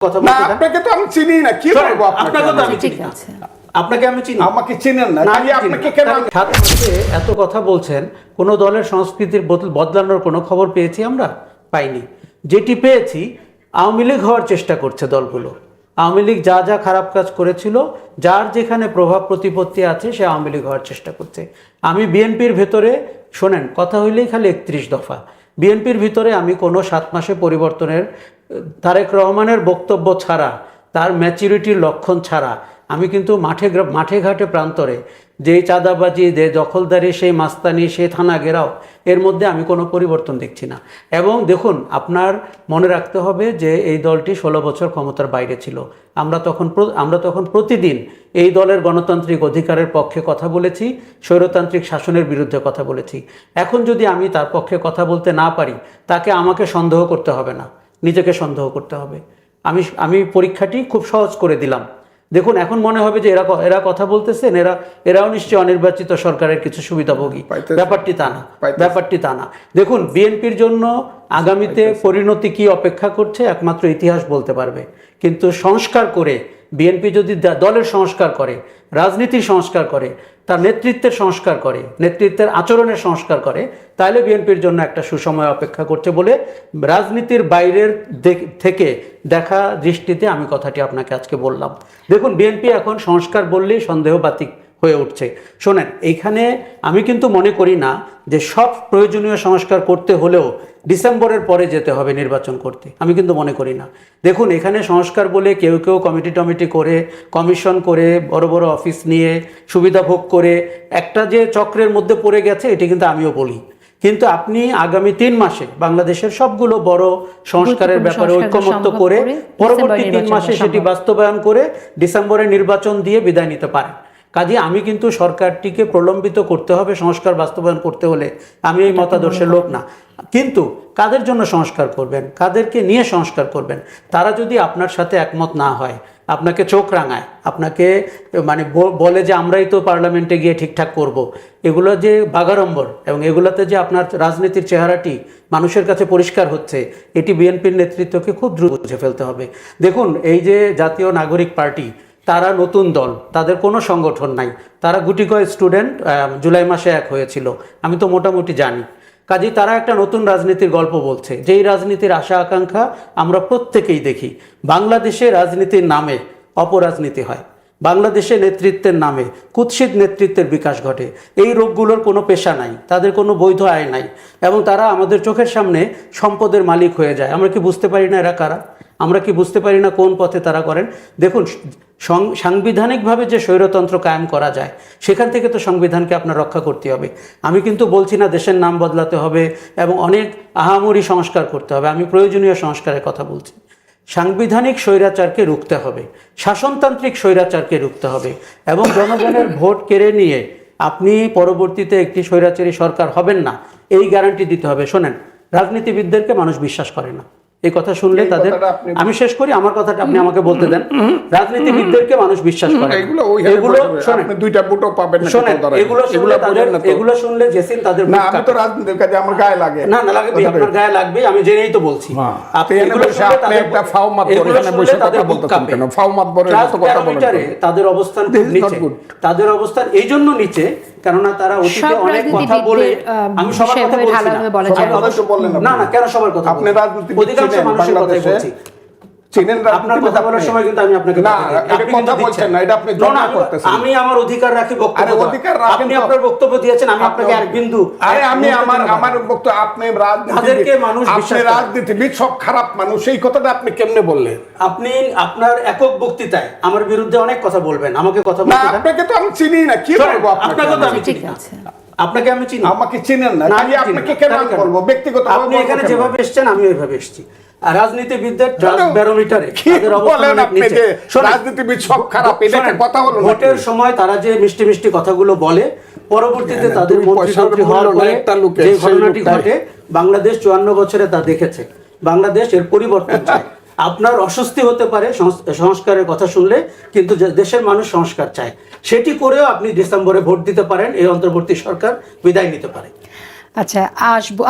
কথা না আপনাকে তো আমি চিনি না। কি বলব আপনাকে আপনাকে তো আমি? চিনি না। আপনাকে আমি চিনি আমাকে চিনেন না। আমি আপনাকে কেন এত কথা বলছেন কোনো দলের সংস্কৃতির বদলানোর কোনো খবর পেয়েছি আমরা? পাইনি। যেটি পেয়েছি আওয়ামী লীগ হওয়ার চেষ্টা করছে দলগুলো। আওয়ামী লীগ যা যা খারাপ কাজ করেছিল যার যেখানে প্রভাব প্রতিপত্তি আছে সে আওয়ামী লীগ হওয়ার চেষ্টা করছে। আমি বিএনপির ভেতরে শোনেন কথা হইলেই খালি একত্রিশ দফা। বিএনপির ভিতরে আমি কোনো সাত মাসে পরিবর্তনের তারেক রহমানের বক্তব্য ছাড়া তার ম্যাচুরিটির লক্ষণ ছাড়া। আমি কিন্তু মাঠে মাঠে ঘাটে প্রান্তরে। যেই চাঁদাবাজি, যে দখলদারি, সেই মাস্তানি, সেই থানা ঘেরাও, এর মধ্যে আমি কোনো পরিবর্তন দেখছি না। এবং দেখুন, আপনার মনে রাখতে হবে যে এই দলটি ষোলো বছর ক্ষমতার বাইরে ছিল। আমরা তখন আমরা তখন প্রতিদিন এই দলের গণতান্ত্রিক অধিকারের পক্ষে কথা বলেছি, স্বৈরতান্ত্রিক শাসনের বিরুদ্ধে কথা বলেছি। এখন যদি আমি তার পক্ষে কথা বলতে না পারি, তাকে আমাকে সন্দেহ করতে হবে না। নিজেকে সন্দেহ করতে হবে। আমি আমি পরীক্ষাটি খুব সহজ করে দিলাম। দেখুন এখন মনে হবে যে এরা এরা কথা বলতেছেন এরা এরাও নিশ্চয়ই অনির্বাচিত সরকারের কিছু সুবিধাভোগী। ব্যাপারটি তা না ব্যাপারটি তা না। দেখুন বিএনপির জন্য আগামীতে পরিণতি কি অপেক্ষা করছে একমাত্র ইতিহাস বলতে পারবে। কিন্তু সংস্কার করে বিএনপি যদি দলের সংস্কার করে রাজনীতির সংস্কার করে তার নেতৃত্বের সংস্কার করে, নেতৃত্বের আচরণের সংস্কার করে তাহলে বিএনপির জন্য একটা সুসময় অপেক্ষা করছে বলে রাজনীতির বাইরের থেকে দেখা দৃষ্টিতে আমি কথাটি আপনাকে আজকে বললাম। দেখুন, বিএনপি এখন সংস্কার বললেই সন্দেহবাতিক। হয়ে উঠছে। শোনেন এইখানে আমি কিন্তু মনে করি না যে সব প্রয়োজনীয় সংস্কার করতে হলেও ডিসেম্বরের পরে যেতে হবে নির্বাচন করতে। আমি কিন্তু মনে করি না। দেখুন এখানে সংস্কার বলে কেউ কেউ কমিটি টমিটি করে কমিশন করে বড় বড় অফিস নিয়ে সুবিধা ভোগ করে একটা যে চক্রের মধ্যে পড়ে গেছে এটি কিন্তু আমিও বলি। কিন্তু আপনি আগামী তিন মাসে বাংলাদেশের সবগুলো বড় সংস্কারের ব্যাপারে ঐক্যমত্য করে পরবর্তী তিন মাসে সেটি বাস্তবায়ন করে ডিসেম্বরে নির্বাচন দিয়ে বিদায় নিতে পারেন। কাজে আমি কিন্তু সরকারটিকে প্রলম্বিত করতে হবে সংস্কার বাস্তবায়ন করতে হলে। আমি এই মতাদর্শের লোক না। কিন্তু কাদের জন্য সংস্কার করবেন? কাদেরকে নিয়ে সংস্কার করবেন? তারা যদি আপনার সাথে একমত না হয় আপনাকে চোখ রাঙায় আপনাকে মানে বলে যে আমরাই তো পার্লামেন্টে গিয়ে ঠিকঠাক করব। এগুলো যে বাগাড়ম্বর এবং এগুলোতে যে আপনার রাজনীতির চেহারাটি মানুষের কাছে পরিষ্কার হচ্ছে এটি বিএনপির নেতৃত্বকে খুব দ্রুত বুঝে ফেলতে হবে। দেখুন এই যে জাতীয় নাগরিক পার্টি তারা নতুন দল, তাদের কোনো সংগঠন নাই। তারা গুটি স্টুডেন্ট জুলাই মাসে এক হয়েছিল। আমি তো মোটামুটি জানি। কাজে তারা একটা নতুন রাজনীতির গল্প বলছে। যেই রাজনীতির আশা, আকাঙ্ক্ষা আমরা প্রত্যেকেই দেখি। বাংলাদেশে রাজনীতির নামে অপরাজনীতি হয়। বাংলাদেশে নেতৃত্বের নামে, কুৎসিত নেতৃত্বের বিকাশ ঘটে। এই রোগগুলোর কোনো পেশা নাই, তাদের কোনো বৈধ আয় নাই, এবং তারা আমাদের চোখের সামনে সম্পদের মালিক হয়ে যায়। আমরা কি বুঝতে পারি না এরা কারা? আমরা কি বুঝতে পারি না কোন পথে তারা করেন? দেখুন সাংবিধানিকভাবে যে স্বৈরতন্ত্র কায়েম করা যায়, সেখান থেকে তো সংবিধানকে আপনার রক্ষা করতে হবে। আমি কিন্তু বলছি না দেশের নাম বদলাতে হবে, এবং অনেক আহামরি সংস্কার করতে হবে। আমি প্রয়োজনীয় সংস্কারের কথা বলছি। সাংবিধানিক স্বৈরাচারকে রুখতে হবে, শাসনতান্ত্রিক স্বৈরাচারকে রুখতে হবে এবং জনগণের ভোট কেড়ে নিয়ে আপনি পরবর্তীতে একটি স্বৈরাচারী সরকার হবেন না, এই গ্যারান্টি দিতে হবে। শোনেন, রাজনীতিবিদদেরকে মানুষ বিশ্বাস করে না। এই কথা শুনলে তাদের আমি শেষ করি আমার কথাটা আপনি আমাকে বলতে দেন রাজনীতিবিদদেরকে মানুষ বিশ্বাস করে। এগুলো এগুলো দুইটা বুটও পাবেন না শোনেন। এগুলো তাদের তো। এগুলো শুনলে জেসিন তাদের না আমি তো রাজনীতির কাজে আমার গায়ে লাগে না না লাগবে আপনার গায়ে লাগবে আমি জেনেই তো বলছি। আপনি এগুলো আপনি একটা ফাও মাত এগুলো করে এখানে বসে কথা বলতেছেন কেন? ফাও মাত বলেন, কথা বলেন তাদের অবস্থান নিচে তাদের অবস্থান এই জন্য নিচে কেননা তারা অতীতে অনেক কথা বলে আমি সবার কথা বলছি না। না। কেন সবার কথা আপনি রাজনীতি অধিকাংশ মানুষের কথাই বলছি। চিনেন আপনার কথা বলার আপনি? সময় কিন্তু আমি আপনাকে না, এটা কথা বলছেন না, এটা আপনি না, করতেছেন। আমি আমার অধিকার রাখি বক্তব্য আরে অধিকার রাখেন আপনি আপনার বক্তব্য দিয়েছেন আমি আপনাকে এক বিন্দু আরে আমি আমার আমার বক্তব্য আপনি রাজনীতিবিদ। মানুষ আপনি রাজনীতিবিদ সব খারাপ মানুষ। এই কথাটা আপনি কেমনে বললেন? আপনি আপনার একক বক্তৃতায় আমার বিরুদ্ধে অনেক কথা বলবেন। আমাকে কথা না বলতে দেন। আপনাকে তো আমি চিনি না। কি বলব আপনাকে? আপনাকে তো আমি? চিনি না। আপনাকে আমি চিনি আমাকে চিনেন না। না, আমি চিনি আপনাকে না। কেন? বলব? ব্যক্তিগত আপনি এখানে যেভাবে এসেছেন আমি ওইভাবে এসেছি। রাজনীতিবিদদের ট্রাস্ট ব্যারোমিটারে রাজনীতিবিদ সব খারাপ, কথা হলো ভোটের সময় তারা যে মিষ্টি মিষ্টি কথাগুলো বলে পরবর্তীতে হ্যাঁ, তাদের মন্ত্রী হওয়ার পরে যে ঘটনাটি ঘটে বাংলাদেশ চুয়ান্ন বছরে তা দেখেছে। বাংলাদেশ এর পরিবর্তন চায়। আপনার অস্বস্তি হতে পারে সংস- সংস্কারের কথা শুনলে কিন্তু দেশের মানুষ সংস্কার চায়। সেটি করেও আপনি ডিসেম্বরে ভোট দিতে পারেন এই অন্তর্বর্তী সরকার বিদায় নিতে পারে। আচ্ছা আসব